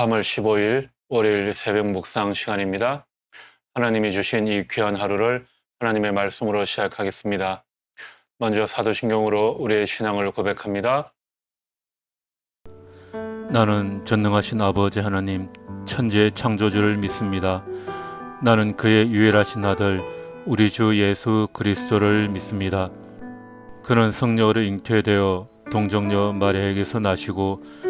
3월 15일 월요일 새벽 묵상 시간입니다. 하나님이 주신 이 귀한 하루를 하나님의 말씀으로 시작하겠습니다. 먼저 사도신경으로 우리의 신앙을 고백합니다. 나는 전능하신 아버지 하나님, 천지의 창조주를 믿습니다. 나는 그의 유일하신 아들, 우리 주 예수 그리스도를 믿습니다. 그는 성령으로 잉태되어 동정녀 마리아에게서 나시고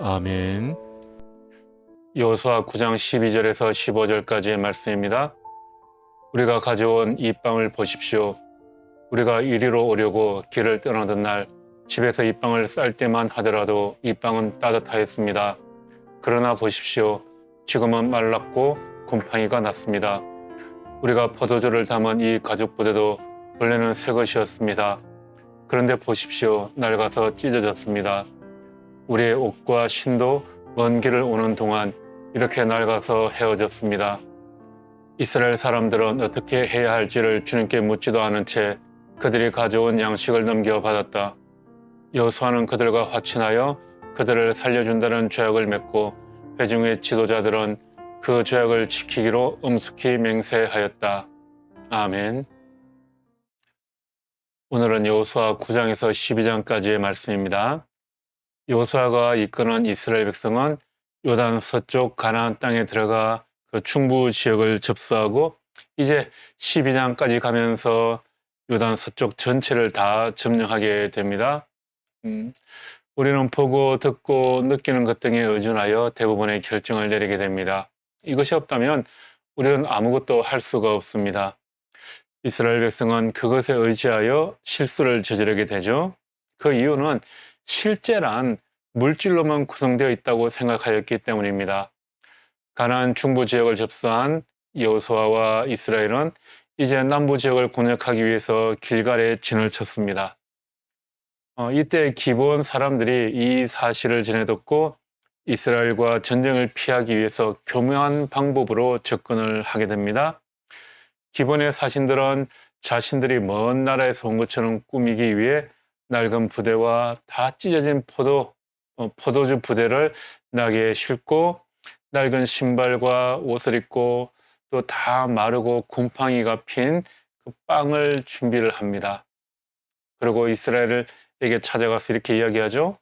아멘. 여호수아 9장 12절에서 15절까지의 말씀입니다. 우리가 가져온 이 빵을 보십시오. 우리가 이리로 오려고 길을 떠나던 날 집에서 이 빵을 쌀 때만 하더라도 이 빵은 따뜻하였습니다. 그러나 보십시오. 지금은 말랐고 곰팡이가 났습니다. 우리가 포도주를 담은 이 가죽 부대도 원래는 새 것이었습니다. 그런데 보십시오. 낡아서 찢어졌습니다. 우리의 옷과 신도 먼 길을 오는 동안 이렇게 낡아서 헤어졌습니다. 이스라엘 사람들은 어떻게 해야 할지를 주님께 묻지도 않은 채 그들이 가져온 양식을 넘겨 받았다. 여호수아는 그들과 화친하여 그들을 살려준다는 죄악을 맺고 회중의 지도자들은 그 죄악을 지키기로 엄숙히 맹세하였다. 아멘. 오늘은 여호수아 9장에서 12장까지의 말씀입니다. 여호수아가 이끄는 이스라엘 백성은 요단 서쪽 가나안 땅에 들어가 그 충부 지역을 접수하고 이제 12장까지 가면서 요단 서쪽 전체를 다 점령하게 됩니다. 음, 우리는 보고 듣고 느끼는 것 등에 의존하여 대부분의 결정을 내리게 됩니다. 이것이 없다면 우리는 아무것도 할 수가 없습니다. 이스라엘 백성은 그것에 의지하여 실수를 저지르게 되죠. 그 이유는 실제란 물질로만 구성되어 있다고 생각하였기 때문입니다. 가나안 중부 지역을 접수한 여호수아와 이스라엘은 이제 남부 지역을 공략하기 위해서 길갈에 진을 쳤습니다. 어, 이때 기본 사람들이 이 사실을 전해 듣고 이스라엘과 전쟁을 피하기 위해서 교묘한 방법으로 접근을 하게 됩니다. 기본의 사신들은 자신들이 먼 나라에서 온 것처럼 꾸미기 위해 낡은 부대와 다 찢어진 포도, 어, 포도주 부대를 나게 싣고 낡은 신발과 옷을 입고 또 다 마르고 곰팡이가 핀 그 빵을 준비를 합니다. 그리고 이스라엘에게 찾아가서 이렇게 이야기하죠.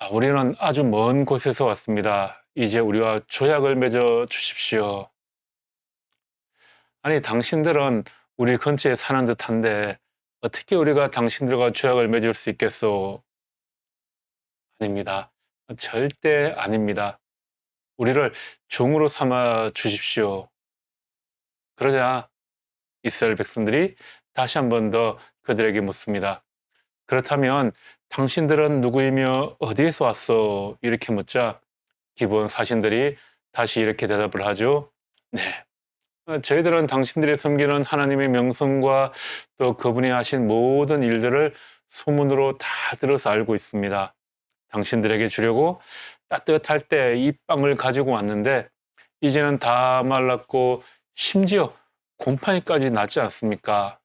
아, 우리는 아주 먼 곳에서 왔습니다. 이제 우리와 조약을 맺어 주십시오. 아니, 당신들은 우리 근처에 사는 듯한데 어떻게 우리가 당신들과 조약을 맺을 수 있겠소? 아닙니다. 절대 아닙니다. 우리를 종으로 삼아 주십시오. 그러자 이스라엘 백성들이 다시 한 번 더 그들에게 묻습니다. 그렇다면 당신들은 누구이며 어디에서 왔어? 이렇게 묻자 기본 사신들이 다시 이렇게 대답을 하죠. 네. 어, 저희들은 당신들이 섬기는 하나님의 명성과 또 그분이 하신 모든 일들을 소문으로 다 들어서 알고 있습니다. 당신들에게 주려고 따뜻할 때 이 빵을 가지고 왔는데 이제는 다 말랐고 심지어 곰팡이까지 났지 않습니까?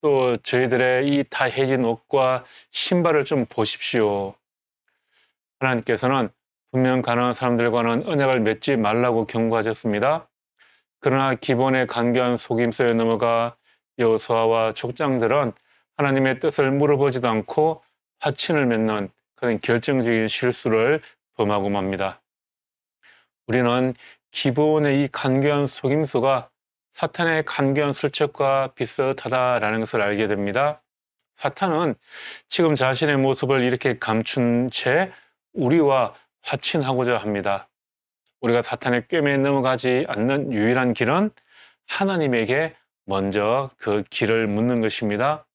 또 저희들의 이 다 해진 옷과 신발을 좀 보십시오. 하나님께서는 분명 가난한 사람들과는 언약을 맺지 말라고 경고하셨습니다. 그러나 기본의 간교한 속임수에 넘어가 여호수아와 족장들은 하나님의 뜻을 물어보지도 않고 화친을 맺는 그런 결정적인 실수를 범하고 맙니다. 우리는 기본의 이 간교한 속임수가 사탄의 간교한 술책과 비슷하다라는 것을 알게 됩니다. 사탄은 지금 자신의 모습을 이렇게 감춘 채 우리와 화친하고자 합니다. 우리가 사탄의 꿰매에 넘어가지 않는 유일한 길은 하나님에게 먼저 그 길을 묻는 것입니다.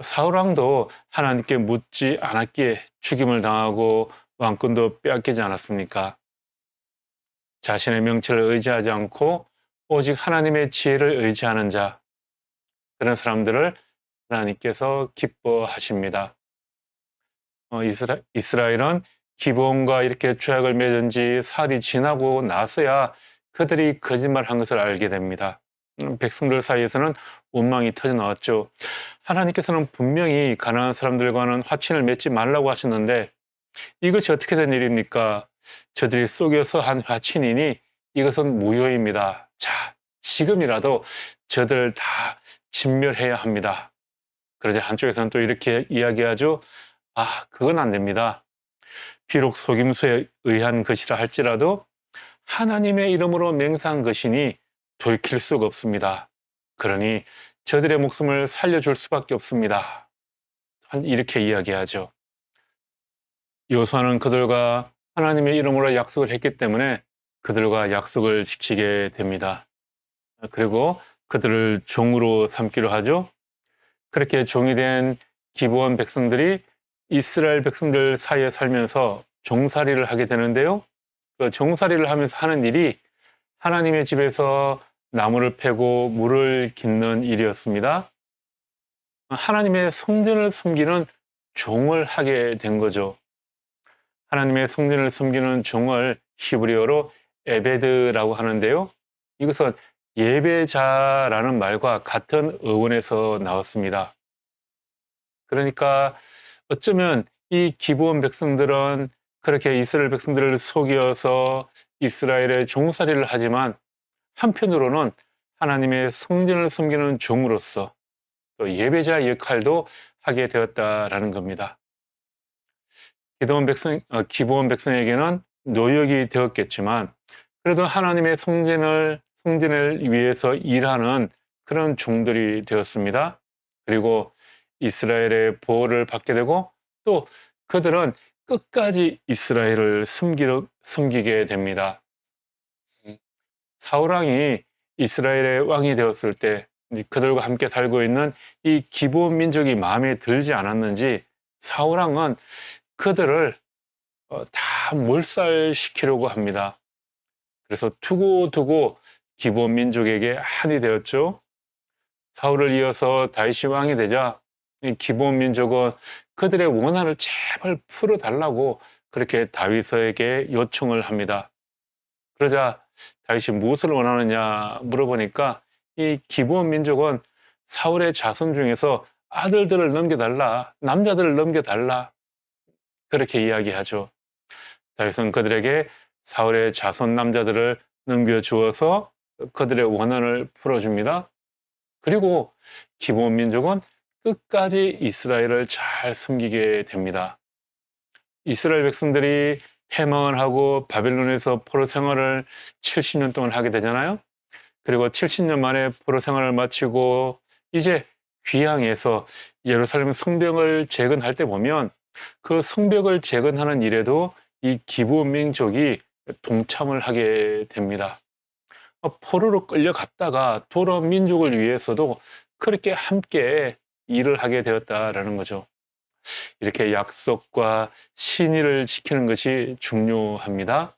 사울왕도 하나님께 묻지 않았기에 죽임을 당하고 왕권도 빼앗기지 않았습니까? 자신의 명체를 의지하지 않고 오직 하나님의 지혜를 의지하는 자, 그런 사람들을 하나님께서 기뻐하십니다. 어, 이스라, 이스라엘은 기본과 이렇게 죄악을 맺은 지 살이 지나고 나서야 그들이 거짓말한 것을 알게 됩니다. 음, 백성들 사이에서는 원망이 터져 나왔죠. 하나님께서는 분명히 가난한 사람들과는 화친을 맺지 말라고 하셨는데 이것이 어떻게 된 일입니까? 저들이 속여서 한 화친이니 이것은 무효입니다. 자, 지금이라도 저들을 다 진멸해야 합니다. 그러자 한쪽에서는 또 이렇게 이야기하죠. 아, 그건 안 됩니다. 비록 속임수에 의한 것이라 할지라도 하나님의 이름으로 맹세한 것이니 돌킬 수가 없습니다. 그러니 저들의 목숨을 살려줄 수밖에 없습니다. 한- 이렇게 이야기하죠. 요사는 그들과 하나님의 이름으로 약속을 했기 때문에 그들과 약속을 지키게 됩니다. 그리고 그들을 종으로 삼기로 하죠. 그렇게 종이 된 기브온 백성들이 이스라엘 백성들 사이에 살면서 종살이를 하게 되는데요. 그 종살이를 하면서 하는 일이 하나님의 집에서 나무를 패고 물을 깃는 일이었습니다. 하나님의 성전을 섬기는 종을 하게 된 거죠. 하나님의 성전을 섬기는 종을 히브리어로 에베드라고 하는데요. 이것은 예배자라는 말과 같은 어원에서 나왔습니다. 그러니까 어쩌면 이 기브온 백성들은 그렇게 이스라엘 백성들을 속여서 이스라엘의 종살이를 하지만 한편으로는 하나님의 성전을 섬기는 종으로서 또 예배자 역할도 하게 되었다라는 겁니다. 기도원 백성, 어, 기브온 백성에게는 노역이 되었겠지만 그래도 하나님의 성전을 성전을 위해서 일하는 그런 종들이 되었습니다. 그리고 이스라엘의 보호를 받게 되고 또 그들은 끝까지 이스라엘을 섬기려, 섬기게 됩니다. 사울왕이 이스라엘의 왕이 되었을 때 그들과 함께 살고 있는 이 기본 민족이 마음에 들지 않았는지 사울왕은 그들을 어, 다 몰살시키려고 합니다. 그래서 두고두고 기본 민족에게 한이 되었죠. 사울을 이어서 다윗이 왕이 되자 이 기본 민족은 그들의 원한을 제발 풀어달라고 그렇게 다윗에게 요청을 합니다. 그러자 다윗이 무엇을 원하느냐 물어보니까 이 기본 민족은 사울의 자손 중에서 아들들을 넘겨달라, 남자들을 넘겨달라 그렇게 이야기하죠. 다윗은 그들에게 사울의 자손 남자들을 넘겨주어서 그들의 원한을 풀어줍니다. 그리고 기본 민족은 끝까지 이스라엘을 잘 섬기게 됩니다. 이스라엘 백성들이 패망을 하고 바벨론에서 포로 생활을 70년 동안 하게 되잖아요. 그리고 70년 만에 포로 생활을 마치고 이제 귀향해서 예루살렘 성벽을 재건할 때 보면 그 성벽을 재건하는 일에도 이 기부 민족이 동참을 하게 됩니다. 어, 포로로 끌려갔다가 돌아 민족을 위해서도 그렇게 함께 일을 하게 되었다라는 거죠. 이렇게 약속과 신의를 지키는 것이 중요합니다.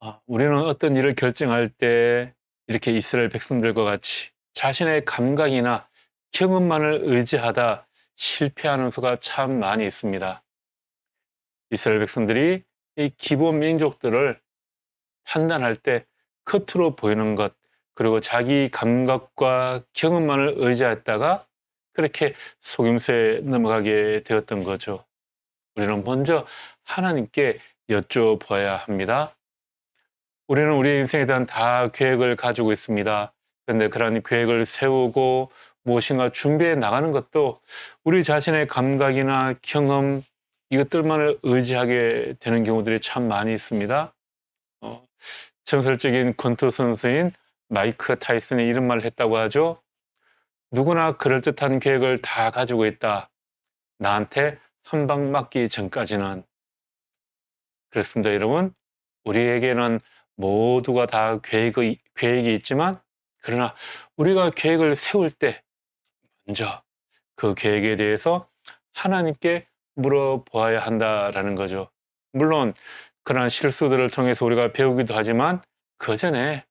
아, 우리는 어떤 일을 결정할 때 이렇게 이스라엘 백성들과 같이 자신의 감각이나 경험만을 의지하다 실패하는 수가 참 많이 있습니다. 이스라엘 백성들이 이 기본 민족들을 판단할 때 겉으로 보이는 것, 그리고 자기 감각과 경험만을 의지했다가 그렇게 속임수에 넘어가게 되었던 거죠. 우리는 먼저 하나님께 여쭤봐야 합니다. 우리는 우리 인생에 대한 다 계획을 가지고 있습니다. 그런데 그런 계획을 세우고 무엇인가 준비해 나가는 것도 우리 자신의 감각이나 경험 이것들만을 의지하게 되는 경우들이 참 많이 있습니다. 어, 전설적인 권투 선수인 마이크 타이슨이 이런 말을 했다고 하죠. 누구나 그럴듯한 계획을 다 가지고 있다. 나한테 한 방 맞기 전까지는. 그렇습니다, 여러분. 우리에게는 모두가 다 계획이, 계획이 있지만, 그러나 우리가 계획을 세울 때, 먼저 그 계획에 대해서 하나님께 물어보아야 한다라는 거죠. 물론, 그러한 실수들을 통해서 우리가 배우기도 하지만 그 전에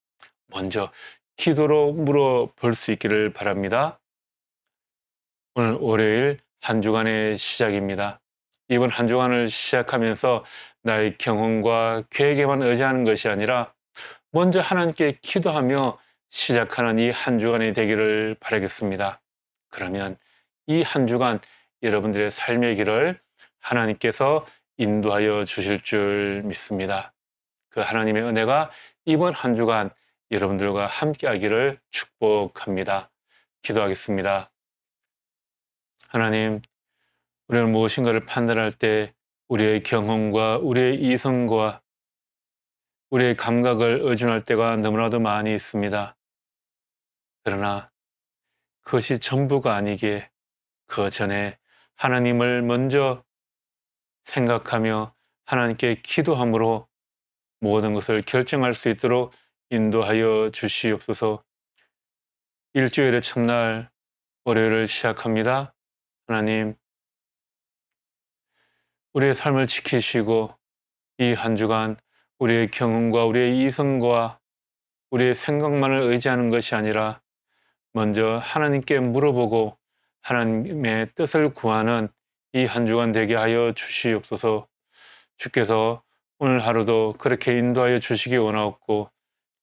먼저 기도로 물어볼 수 있기를 바랍니다. 오늘 월요일 한 주간의 시작입니다. 이번 한 주간을 시작하면서 나의 경험과 계획에만 의지하는 것이 아니라 먼저 하나님께 기도하며 시작하는 이 한 주간이 되기를 바라겠습니다. 그러면 이 한 주간 여러분들의 삶의 길을 하나님께서 인도하여 주실 줄 믿습니다. 그 하나님의 은혜가 이번 한 주간 여러분들과 함께 하기를 축복합니다. 기도하겠습니다. 하나님, 우리는 무엇인가를 판단할 때 우리의 경험과 우리의 이성과 우리의 감각을 의존할 때가 너무나도 많이 있습니다. 그러나 그것이 전부가 아니기에 그 전에 하나님을 먼저 생각하며 하나님께 기도함으로 모든 것을 결정할 수 있도록 인도하여 주시옵소서. 일주일의 첫날 월요일을 시작합니다. 하나님, 우리의 삶을 지키시고 이 한 주간 우리의 경험과 우리의 이성과 우리의 생각만을 의지하는 것이 아니라 먼저 하나님께 물어보고 하나님의 뜻을 구하는 이 한 주간 되게 하여 주시옵소서. 주께서 오늘 하루도 그렇게 인도하여 주시기 원하옵고